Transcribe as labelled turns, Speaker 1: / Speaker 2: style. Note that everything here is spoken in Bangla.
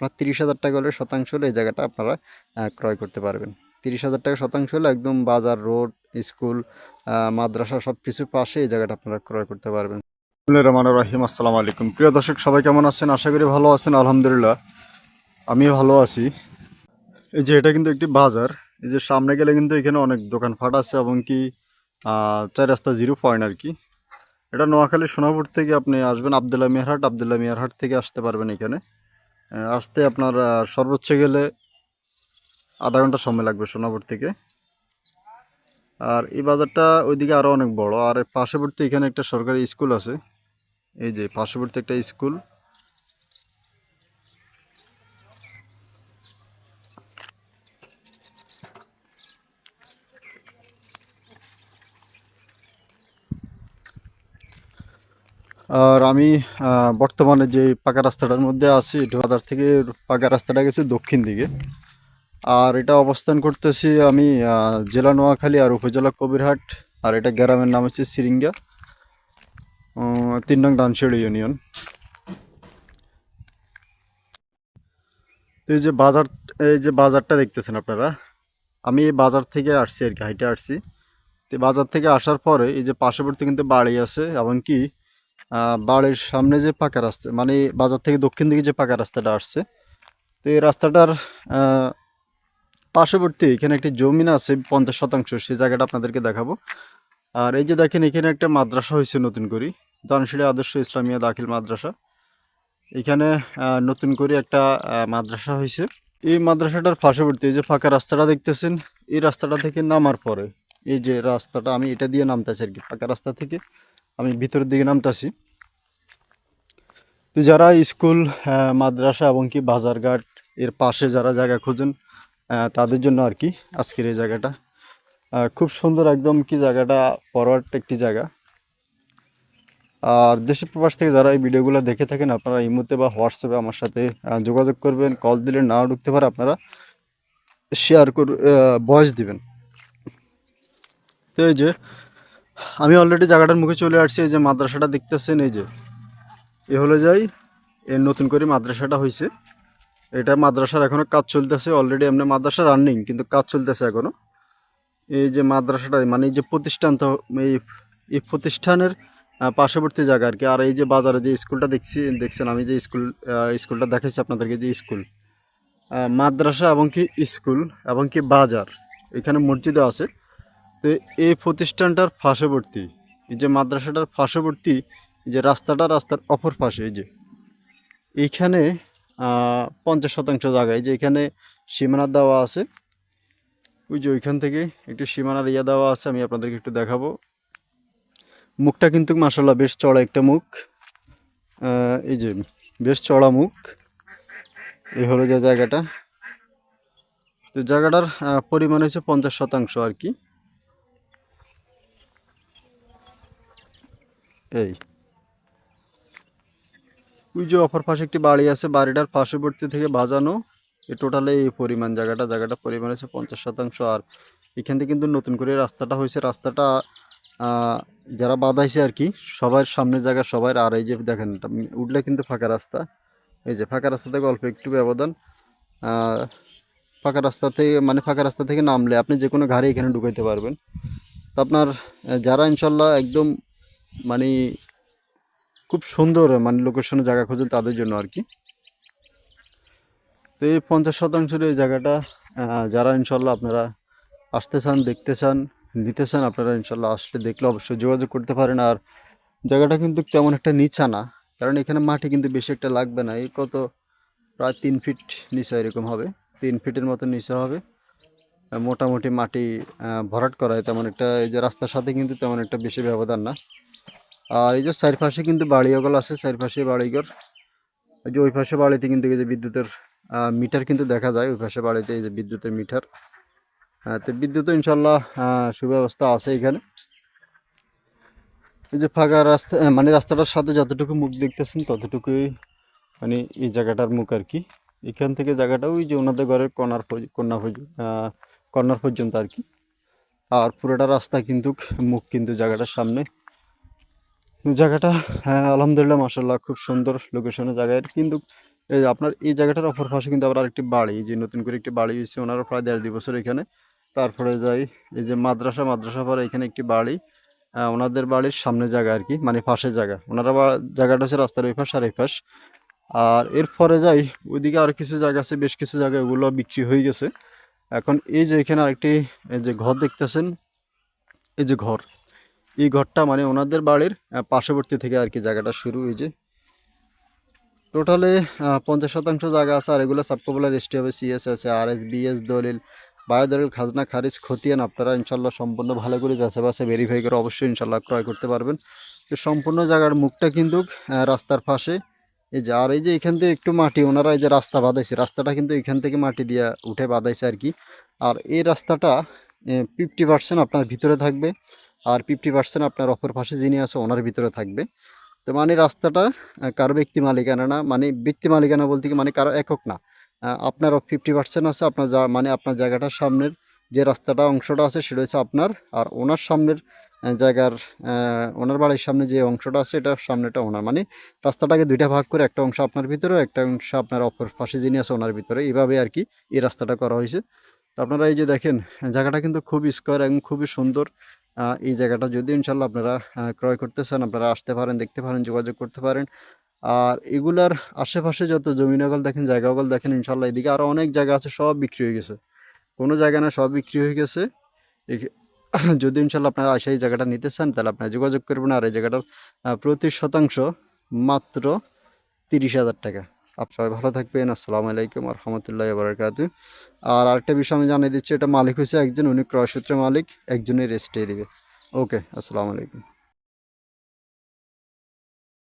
Speaker 1: আপনার তিরিশ হাজার টাকা হলে শতাংশ হলে এই জায়গাটা আপনারা ক্রয় করতে পারবেন। তিরিশ হাজার টাকা শতাংশ হলে একদম বাজার, রোড, স্কুল মাদ্রাসা সব কিছু পাশে এই জায়গাটা আপনারা ক্রয় করতে পারবেন। রহমান রহিম। আসসালামু আলাইকুম। প্রিয় দর্শক, সবাই কেমন আছেন? আশা করি ভালো আছেন, আলহামদুলিল্লাহ। আমি ভালো আছি। এই যে এটা কিন্তু একটি বাজার। এই যে সামনে গেলে কিন্তু এখানে অনেক দোকানপাট আছে এবং কি চার রাস্তা জিরো পয়েন্ট আর কি। এটা নোয়াখালী সোনাপুর থেকে আপনি আসবেন, আবদুল্লাহ মিয়ারহাট। আবদুল্লাহ মিয়ারহাট থেকে আসতে পারবেন এখানে। আসতে আপনার সর্বোচ্চ গেলে আধা ঘণ্টা সময় লাগবে সোনাপুর থেকে। আর এই বাজারটা ওইদিকে আরও অনেক বড়। আর পার্শ্ববর্তী এখানে একটা সরকারি স্কুল আছে। এই যে পার্শ্ববর্তী একটা স্কুল। আর আমি বর্তমানে যে পাকা রাস্তাটার মধ্যে আছি বাজার থেকে পাকা রাস্তাটা গেছে দক্ষিণ দিকে। আর এটা অবস্থান করতেছি আমি জেলা নোয়াখালী আর উপজেলা কবিরহাট। আর এটা গ্রামের নাম হচ্ছে সিরিঙ্গা। তিন নং দানশেড় ইউনিয়ন। তো এই যে বাজার এই যে বাজারটা দেখতেছেন আপনারা আমি এই বাজার থেকে আসছি আর কি হাইটে আসছি। তো বাজার থেকে আসার পরে এই যে পার্শ্ববর্তী কিন্তু বাড়ি আছে এমনকি আহ, বাড়ির সামনে যে পাকা রাস্তা মানে বাজার থেকে দক্ষিণ দিকে যে পাকা রাস্তাটা আসছে, তো এই রাস্তাটার পার্শ্ববর্তী এখানে একটি জমিন আছে, পঞ্চাশ শতাংশ সেই জায়গাটা আপনাদেরকে দেখাবো। আর এই যে দেখেন, এখানে একটা মাদ্রাসা হয়েছে নতুন করে দানশিড়ি আদর্শ ইসলামিয়া দাখিল মাদ্রাসা। এখানে নতুন করে একটা মাদ্রাসা হয়েছে। এই মাদ্রাসাটার পার্শ্ববর্তী এই যে ফাঁকা রাস্তাটা দেখতেছেন, এই রাস্তাটা থেকে নামার পরে, এই যে রাস্তাটা, আমি এটা দিয়ে নামতেছি আর কি ফাঁকা রাস্তা থেকে। আমি ভিতরের দিকে নামতেছি। তো যারা স্কুল মাদ্রাসা এবং কি বাজারঘাট এর পাশে যারা জায়গা খুঁজেন তাদের জন্য আর কি আজকের এই জায়গাটা। খুব সুন্দর একদম কি জায়গাটা, ফরওয়ার্ড একটি জায়গা। আর দেশে প্রবাস থেকে যারা এই ভিডিওগুলো দেখে থাকেন, আপনারা ইমোতে বা হোয়াটসঅ্যাপে আমার সাথে যোগাযোগ করবেন, কল দিলে নাও ঢুকতে পারে আপনারা শেয়ার কর ভয়েস দিবেন। তো এই যে আমি অলরেডি জায়গাটার মুখে চলে আসছি, এই যে মাদ্রাসাটা দেখতেছেন, এই যে। এ হলে যাই এর নতুন করে মাদ্রাসাটা হয়েছে এটা মাদ্রাসার এখনও কাজ চলতেছে অলরেডি এমনি মাদ্রাসা রানিং কিন্তু কাজ চলতেছে এখনও এই যে মাদ্রাসাটা মানে এই যে প্রতিষ্ঠান তো, এই এই প্রতিষ্ঠানের পার্শ্ববর্তী জায়গা আর কি। আর এই যে বাজারে যে স্কুলটা দেখছি, দেখছেন, আমি যে স্কুল স্কুলটা দেখাচ্ছি আপনাদেরকে, যে স্কুল। মাদ্রাসা এবং কি স্কুল এবং কি বাজার, এখানে মসজিদও আছে। তো এই প্রতিষ্ঠানটার পার্শ্ববর্তী, এই যে মাদ্রাসাটার পার্শ্ববর্তী যে রাস্তাটা রাস্তার অপর পাশে, এই যে। এইখানে পঞ্চাশ শতাংশ জায়গায় যে এখানে সীমানা দেওয়া আছে। ওই যে ওইখান থেকে একটু সীমানার ইয়া দেওয়া আছে, আমি আপনাদেরকে একটু দেখাবো। মুখটা কিন্তু মাসাল্লাহ বেশ চড়া একটা মুখ। এই যে বেশ চড়া মুখ। এই হলো যে জায়গাটা। তো জায়গাটার পরিমাণ হচ্ছে পঞ্চাশ শতাংশ আর কি। এই। ওই যে অপর পাশে একটি বাড়ি আছে, বাড়িটার পার্শ্ববর্তী থেকে বাজানো। এ টোটালে এই পরিমাণ জায়গাটা জায়গাটা পরিমাণ হচ্ছে পঞ্চাশ শতাংশ। আর এখান থেকে কিন্তু নতুন করে রাস্তাটা হয়েছে। রাস্তাটা যারা বাঁধাইছে আর কি, সবার সামনের জায়গা, সবার, আর এই যে দেখেন উঠলে কিন্তু ফাঁকা রাস্তা। এই যে ফাঁকা রাস্তা থেকে অল্প একটু ব্যবধান। ফাঁকা রাস্তা থেকে মানে ফাঁকা রাস্তা থেকে নামলে আপনি যে কোনো গাড়ি এখানে ঢুকাইতে পারবেন। তো আপনার যারা ইনশাল্লাহ একদম মানে খুব সুন্দর মানে লোকেশনে জায়গা খোঁজেন তাদের জন্য আর কি। তো এই পঞ্চাশ শতাংশের এই জায়গাটা যারা ইনশাল্লাহ আপনারা আসতে চান, দেখতে চান, নিতে চান, আপনারা ইনশাল্লাহ আসলে দেখলে অবশ্যই যোগাযোগ করতে পারেন। আর জায়গাটা কিন্তু তেমন একটা নিচা না, কারণ এখানে মাটি কিন্তু বেশি একটা লাগবে না। এই কত? প্রায় তিন ফিট নিচা এরকম হবে। তিন ফিটের মতো নিচা হবে। মোটামুটি মাটি ভরাট করা হয় তেমন একটা, এই যে রাস্তার সাথে কিন্তু তেমন একটা বেশি ব্যবধান না। আর এই যে চারপাশে কিন্তু বাড়িগুলো আছে, চারপাশে বাড়িঘর। ওই যে ওই পাশে বাড়িতে কিন্তু এই যে বিদ্যুতের মিটার কিন্তু দেখা যায়, ওই পাশে বাড়িতে এই যে বিদ্যুতের মিটার। তো বিদ্যুৎ ইনশাল্লাহ সুব্যবস্থা আছে এখানে। এই যে ফাঁকা রাস্তা মানে রাস্তাটার সাথে যতটুকু মুখ দেখতেছেন, ততটুকুই মানে এই জায়গাটার মুখ আর কি। এখান থেকে জায়গাটা ওই যে ওনাদের ঘরের কর্নার কন্যা কর্নার পর্যন্ত আর কি। আর পুরোটা রাস্তা কিন্তু মুখ কিন্তু জায়গাটার সামনে। জায়গাটা হ্যাঁ আলহামদুলিল্লাহ মাসাল্লাহ খুব সুন্দর লোকেশনের জায়গায় কিন্তু এই আপনার এই জায়গাটার অপর পাশে কিন্তু আবার আরেকটি বাড়ি, যে নতুন করে একটি বাড়ি হয়েছে, ওনারও প্রায় দেড় দুই বছর এখানে। তারপরে যাই, এই যে মাদ্রাসা মাদ্রাসা পরে এখানে একটি বাড়ি। ওনাদের বাড়ির সামনে জায়গা আর কি মানে পাশে জায়গা। ওনারা জায়গাটা হচ্ছে রাস্তার ওই পাশ আর এই পাশ। আর এরপরে যাই, ওইদিকে আর কিছু জায়গা আছে, বেশ কিছু জায়গা ওগুলো বিক্রি হয়ে গেছে। এখন এই যে এখানে আরেকটি, এই যে ঘর দেখতেছেন, এই যে ঘর, এই ঘরটা মানে ওনাদের বাড়ির পার্শ্ববর্তী থেকে আর কি জায়গাটা শুরু, এই যে। টোটালে পঞ্চাশ শতাংশ জায়গা আছে, আর এগুলো সাবকবলা রেজিস্ট্রি হবে সিএস আছে আর এস বিএস দলিল বায়ো খাজনা, খারিজ, খতিয়ান, আপনারা ইনশাল্লাহ সম্পূর্ণ ভালো করে যাচাই বাসে ভেরিফাই করে অবশ্যই ইনশাল্লাহ ক্রয় করতে পারবেন। তো সম্পূর্ণ জায়গার মুখটা কিন্তু রাস্তার পাশে। এই যে, আর এই যে এখান থেকে একটু মাটি, ওনারা এই যে রাস্তা বাঁধাইছে, রাস্তাটা কিন্তু এখান থেকে মাটি দিয়ে উঠে বাঁধাইছে আর কি। আর এই রাস্তাটা ফিফটি পার্সেন্ট আপনার ভিতরে থাকবে, আর ফিফটি পার্সেন্ট আপনার অপর পাশে যিনি আছে, ওনার ভিতরে থাকবে। তো মানে রাস্তাটা কারও ব্যক্তি মালিকানা না মানে ব্যক্তি মালিকানা বলতে কি মানে কারও একক না। আপনার ফিফটি পার্সেন্ট আছে, আপনার যা মানে আপনার জায়গাটার সামনের যে রাস্তাটা, অংশটা আছে, সেটা হচ্ছে আপনার, আর ওনার সামনের জায়গার ওনার বাড়ির সামনে যে অংশটা আছে, এটা সামনেটা ওনার। মানে রাস্তাটাকে দুইটা ভাগ করে, একটা অংশ আপনার ভিতরে, একটা অংশ আপনার অপর পাশে যিনি আছে ওনার ভিতরে। এইভাবে আর কি এই রাস্তাটা করা হয়েছে। তো আপনারা এই যে দেখেন, জায়গাটা কিন্তু খুব স্কোয়ার এবং খুবই সুন্দর। এই জায়গাটা যদি ইনশাল্লাহ আপনারা ক্রয় করতে চান, আপনারা আসতে পারেন, দেখতে পারেন, যোগাযোগ করতে পারেন। আর এগুলার আশেপাশে যত জমিনগল দেখেন, জায়গাগল দেখেন, ইনশাল্লাহ এদিকে আরও অনেক জায়গা আছে, সব বিক্রি হয়ে গেছে। কোনো জায়গা না, সব বিক্রি হয়ে গেছে। যদি ইনশাল্লাহ আপনারা আসে এই জায়গাটা নিতে চান, তাহলে আপনারা যোগাযোগ করবেন। আর এই জায়গাটার প্রতি শতাংশ মাত্র তিরিশ হাজার টাকা। আপ, সবাই ভালো থাকবেন। আসসালামু আলাইকুম রহমতুল্লাহ বারকাত আর আরেকটা বিষয় আমি জানিয়ে দিচ্ছি, এটা মালিক হয়েছে একজন, উনি ক্রয়সূত্রে মালিক, একজনের রেস্টে দিবে। ওকে, আসসালামু আলাইকুম।